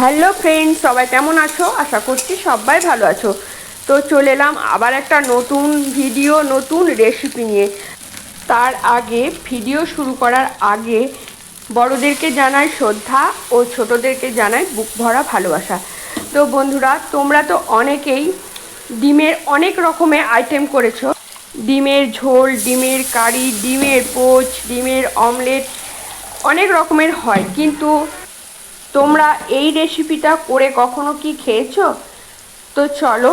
Hello friend সবাই কেমন আছো? আশা করছি সবাই ভালো আছো। তো চলে এলাম আবার একটা নতুন ভিডিও, নতুন রেসিপি নিয়ে। তার আগে ভিডিও শুরু করার আগে বড়দেরকে জানাই শ্রদ্ধা ও ছোটোদেরকে জানাই বুক ভরা ভালোবাসা। তো বন্ধুরা, তোমরা তো অনেকেই ডিমের অনেক রকমের আইটেম করেছ। ডিমের ঝোল, ডিমের কারি, ডিমের পোচ, ডিমের অমলেট অনেক রকমের হয়। কিন্তু তোমরা এই রেসিপিটা করে কখনো কি খেয়েছো? তো চলো,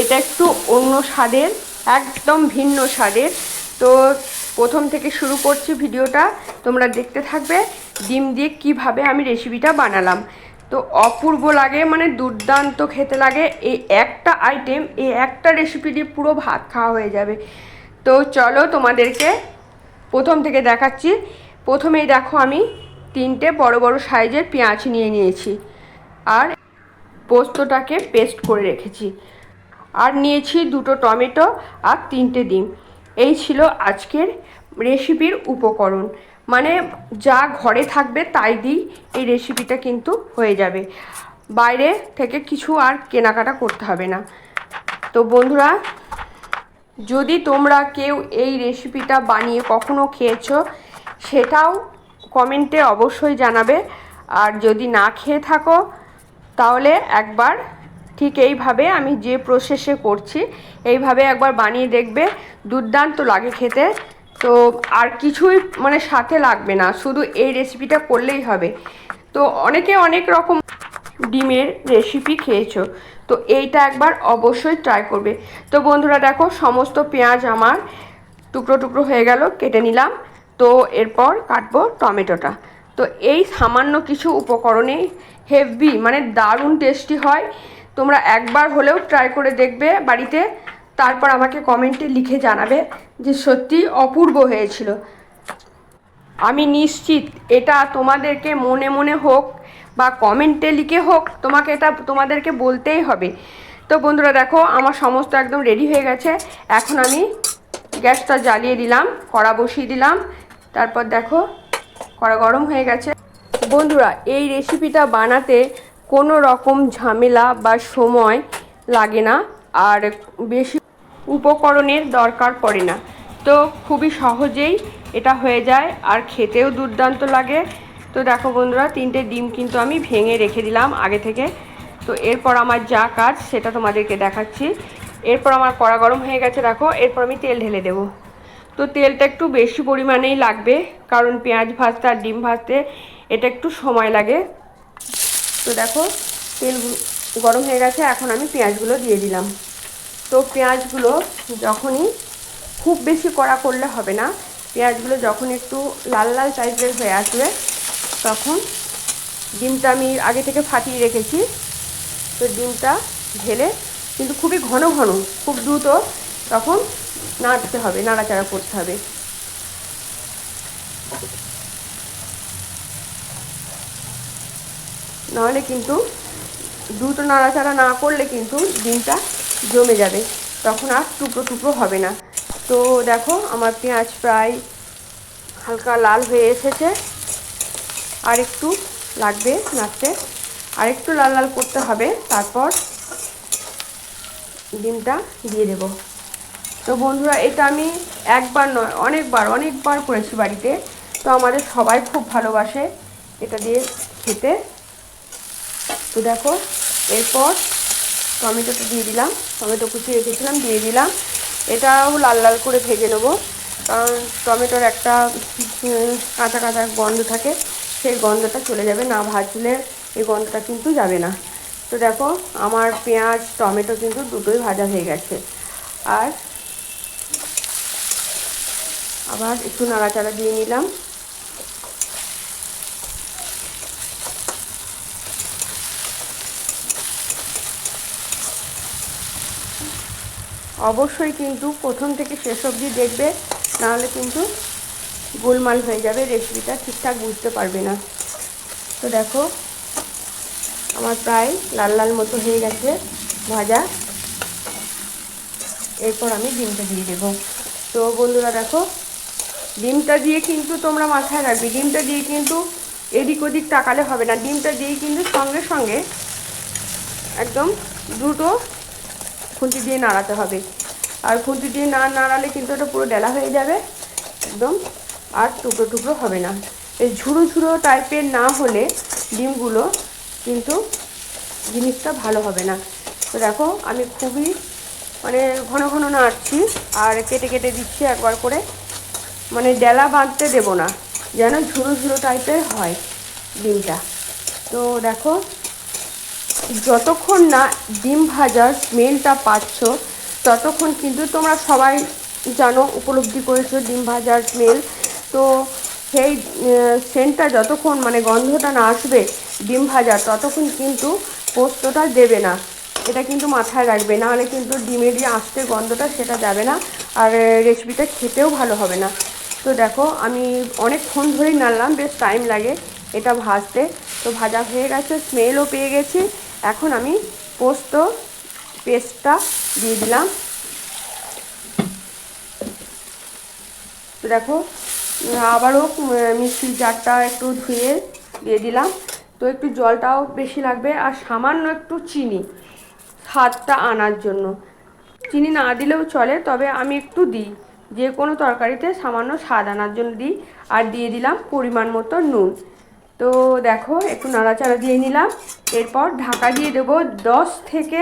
এটা একটু অন্য স্বাদের, একদম ভিন্ন স্বাদের। তো প্রথম থেকে শুরু করছি ভিডিওটা। তোমরা দেখতে থাকবে ডিম দিয়ে কীভাবে আমি রেসিপিটা বানালাম। তো অপূর্ব লাগে মানে দুর্দান্ত খেতে লাগে। এই একটা আইটেম এই একটা রেসিপি দিয়ে পুরো ভাত খাওয়া হয়ে যাবে। তো চলো তোমাদেরকে প্রথম থেকে দেখাচ্ছি। প্রথমেই দেখো আমি তিনটে বড় বড় সাইজের পেঁয়াজ নিয়ে নিয়েছি। আর পোস্তটাকে পেস্ট করে রেখেছি। আর নিয়েছি দুটো টমেটো আর তিনটে ডিম। এই ছিল আজকের রেসিপির উপকরণ। মানে যা ঘরে থাকবে তাই দিই এই রেসিপিটা কিন্তু হয়ে যাবে। বাইরে থেকে কিছু আর কেনাকাটা করতে হবে না। তো বন্ধুরা, যদি তোমরা কেউ এই রেসিপিটা বানিয়ে কখনো খেয়েছো, সেটাও কমেন্টে অবশ্যই জানাবে। আর যদি না খেয়ে থাকো, তাহলে একবার ঠিক এইভাবে আমি যে প্রসেসে করছি, এইভাবে একবার বানিয়ে দেখবে। দুর্দান্ত লাগে খেতে। তো আর কিছুই মানে সাথে লাগবে না, শুধু এই রেসিপিটা করলেই হবে। তো অনেকে অনেক রকম ডিমের রেসিপি খেয়েছো, তো এইটা একবার অবশ্যই ট্রাই করবে। তো বন্ধুরা দেখো, সমস্ত পেঁয়াজ আমার টুকরো টুকরো হয়ে গেল, কেটে নিলাম। তো এরপর কাটবো টমেটোটা। তো এই সামান্য কিছু উপকরণেই হেভি মানে দারুণ টেস্টি হয়। তোমরা একবার হলেও ট্রাই করে দেখবে বাড়িতে। তারপর আমাকে কমেন্টে লিখে জানাবে যে সত্যি অপূর্ব হয়েছিল। আমি নিশ্চিত এটা তোমাদেরকে মনে মনে হোক বা কমেন্টে লিখে হোক, তোমাকে এটা তোমাদেরকে বলতেই হবে। তো বন্ধুরা দেখো, আমার সমস্ত একদম রেডি হয়ে গেছে। এখন আমি গ্যাসটা জ্বালিয়ে দিলাম, কড়া বসিয়ে দিলাম। তারপর দেখো, কড়া গরম হয়ে গেছে। বন্ধুরা, এই রেসিপিটা বানাতে কোনো রকম ঝামেলা বা সময় লাগে না, আর বেশি উপকরণের দরকার পড়ে না। তো খুবই সহজেই এটা হয়ে যায়, আর খেতেও দুর্দান্ত লাগে। তো দেখো বন্ধুরা, তিনটে ডিম কিন্তু আমি ভেঙে রেখে দিলাম আগে থেকে। তো এরপর আমার যা কাজ, সেটা তোমাদেরকে দেখাচ্ছি। এরপর আমার কড়া গরম হয়ে গেছে, দেখো। এরপর আমি তেল ঢেলে দেবো। তো তেলটা একটু বেশি পরিমাণেই লাগবে, কারণ পেঁয়াজ ভাজতে আর ডিম ভাজতে এটা একটু সময় লাগে। তো দেখো, তেল গরম হয়ে গেছে, এখন আমি পেঁয়াজগুলো দিয়ে দিলাম। তো পেঁয়াজগুলো যখনই খুব বেশি কড়া করলে হবে না, পেঁয়াজগুলো যখন একটু লাল লাল টাইপের হয়ে আসবে, তখন ডিমটা আমি আগে থেকে ফাটিয়ে রেখেছি। তো ডিমটা ঢেলে, কিন্তু খুবই ঘন ঘন, খুব দ্রুত, তখন নাড়তে হবে, নাড়াচাড়া করতে হবে। নাহলে কিন্তু দ্রুত নাড়াচাড়া না করলে কিন্তু ডিমটা জমে যাবে। তখন আর টুকরো টুকরো হবে না। তো দেখো, আমার পেঁয়াজ প্রায় হালকা লাল হয়ে এসেছে। আর একটু লাগবে নাড়তে। আর একটু লাল লাল করতে হবে, তারপর ডিমটা দিয়ে দেব। তো বন্ধুরা, এটা আমি একবার নয়, অনেকবার অনেকবার করেছি বাড়িতে। তো আমাদের সবাই খুব ভালোবাসে এটা দিয়ে খেতে। তো দেখো, এরপর টমেটোটা দিয়ে দিলাম। টমেটো কুচি রেখেছিলাম, দিয়ে দিলাম। এটাও লাল লাল করে ভেজে নেব। কারণ টমেটোর একটা কাঁচা কাঁচা গন্ধ থাকে, সেই গন্ধটা চলে যাবে। না ভাজলে এই গন্ধটা কিন্তু যাবে না। তো দেখো, আমার পেঁয়াজ, টমেটো কিন্তু দুটোই ভাজা হয়ে গেছে। আর আবার একটু নাড়াচাড়া দিয়ে নিলাম। অবশ্যই কিন্তু প্রথম থেকে শেষ অবধি দেখবে, নাহলে কিন্তু গোলমাল হয়ে যাবে, রেসিপিটা ঠিকঠাক বুঝতে পারবে না। তো দেখো, আমার প্রায় লাল লাল মতো হয়ে গেছে ভাজা। এরপর আমি ডিমটা দিয়ে দেবো। তো বন্ধুরা দেখো ডিমটা দিয়ে কিন্তু তোমরা মাথায় রাখবে। ডিমটা দিয়ে কিন্তু এদিক ওদিক তাকালে হবে না। ডিমটা দিয়েই কিন্তু সঙ্গে সঙ্গে একদম দ্রুত খুন্তি দিয়ে নাড়াতে হবে। আর খুন্তি দিয়ে না নাড়ালে কিন্তু ওটা পুরো ডেলা হয়ে যাবে। একদম আর টুকরো টুকরো হবে না। এই ঝুড়ো ঝুড়ো টাইপের না হলে ডিমগুলো কিন্তু জিনিসটা ভালো হবে না। তো দেখো, আমি খুবই মানে ঘন ঘন নাড়ছি আর কেটে কেটে দিচ্ছি একবার করে। মানে ডেলা বাঁধতে দেবো না, যেন ঝুড়ো ঝুড়ো টাইপের হয় ডিমটা। তো দেখো, যতক্ষণ না ডিম ভাজার স্মেলটা পাচ্ছ, ততক্ষণ কিন্তু তোমরা সবাই জানো, উপলব্ধি করেছ ডিম ভাজার স্মেল তো সেই সেন্টটা যতক্ষণ মানে গন্ধটা না আসবে ডিম ভাজার, ততক্ষণ কিন্তু পোস্তটা দেবে না। এটা কিন্তু মাথায় রাখবে না হলে কিন্তু ডিমের যে আস্তে গন্ধটা, সেটা যাবে না। আর রেসিপিটা খেতেও ভালো হবে না। তো দেখো, আমি অনেকক্ষণ ধরেই নাড়লাম, বেশ টাইম লাগে এটা ভাজতে। তো ভাজা হয়ে গেছে স্মেলও পেয়ে গেছি। এখন আমি পোস্ত পেস্টটা দিয়ে দিলাম। তো দেখো, আবারও মিষ্টির জারটা একটু ধুয়ে দিয়ে দিলাম। তো একটু জলটাও বেশি লাগবে আর সামান্য একটু চিনি, স্বাদটা আনার জন্য। চিনি না দিলেও চলে, তবে আমি একটু দিই। যে কোনো তরকারিতে সামান্য স্বাদ আনার জন্য দিই, আর দিয়ে দিলাম পরিমাণ মতো নুন। তো দেখো, একটু নাড়াচাড়া দিয়ে নিলাম। এরপর ঢাকা দিয়ে দেবো দশ থেকে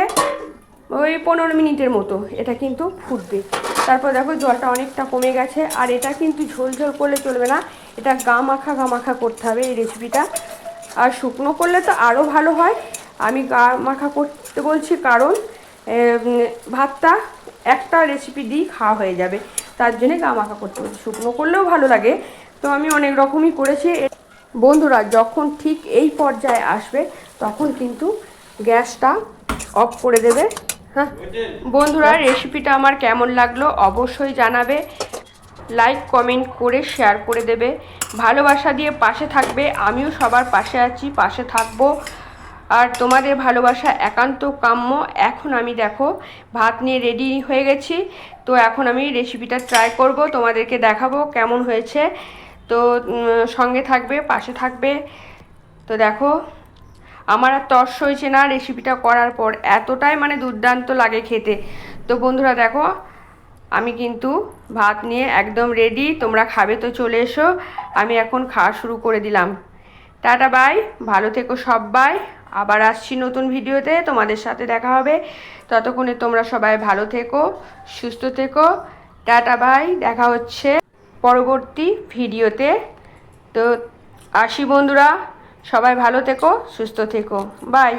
ওই পনেরো মিনিটের মতো। এটা কিন্তু ফুটবে। তারপর দেখো, জলটা অনেকটা কমে গেছে, আর এটা কিন্তু ঝোল ঝোল করলে চলবে না। এটা গা মাখা গা মাখা করতে হবে এই রেসিপিটা আর শুকনো করলে তো আরও ভালো হয়। আমি গা মাখা করতে বলছি কারণ ভাতটা একটা রেসিপি দিয়েই খাওয়া হয়ে যাবে। তার জন্যে গা মাখা করতে বলছি শুকনো করলেও ভালো লাগে। তো আমি অনেক রকমই করেছি। বন্ধুরা, যখন ঠিক এই পর্যায়ে আসবে, তখন কিন্তু গ্যাসটা অফ করে দেবে। হ্যাঁ? বন্ধুরা, রেসিপিটা আমার কেমন লাগল অবশ্যই জানাবে। লাইক, কমেন্ট করে শেয়ার করে দেবে। ভালোবাসা দিয়ে পাশে থাকবে। আমিও সবার পাশে আছি, পাশে থাকব। আর তোমাদের ভালোবাসা একান্ত কাম্য। এখন আমি দেখো, ভাত নিয়ে রেডি হয়ে গেছি। তো এখন আমি রেসিপিটা ট্রাই করব, তোমাদেরকে দেখাবো কেমন হয়েছে। তো সঙ্গে থাকবে, পাশে থাকবে। তো দেখো, আমার আর তর্স হয়েছে না রেসিপিটা করার পর। এতটাই মানে দুর্দান্ত লাগে খেতে। তো বন্ধুরা দেখো, আমি কিন্তু ভাত নিয়ে একদম রেডি তোমরা খাবে তো চলে এসো। আমি এখন খাওয়া শুরু করে দিলাম। টাটা বাই ভালো থেকো সবাই আবার আসছি নতুন ভিডিওতে, তোমাদের সাথে দেখা হবে। ততক্ষণে তোমরা সবাই ভালো থেকো, সুস্থ থেকো। Tata, bye. দেখা হচ্ছে পরবর্তী ভিডিওতে। তো আসি বন্ধুরা, সবাই ভালো থেকো, সুস্থ থেকো। বাই।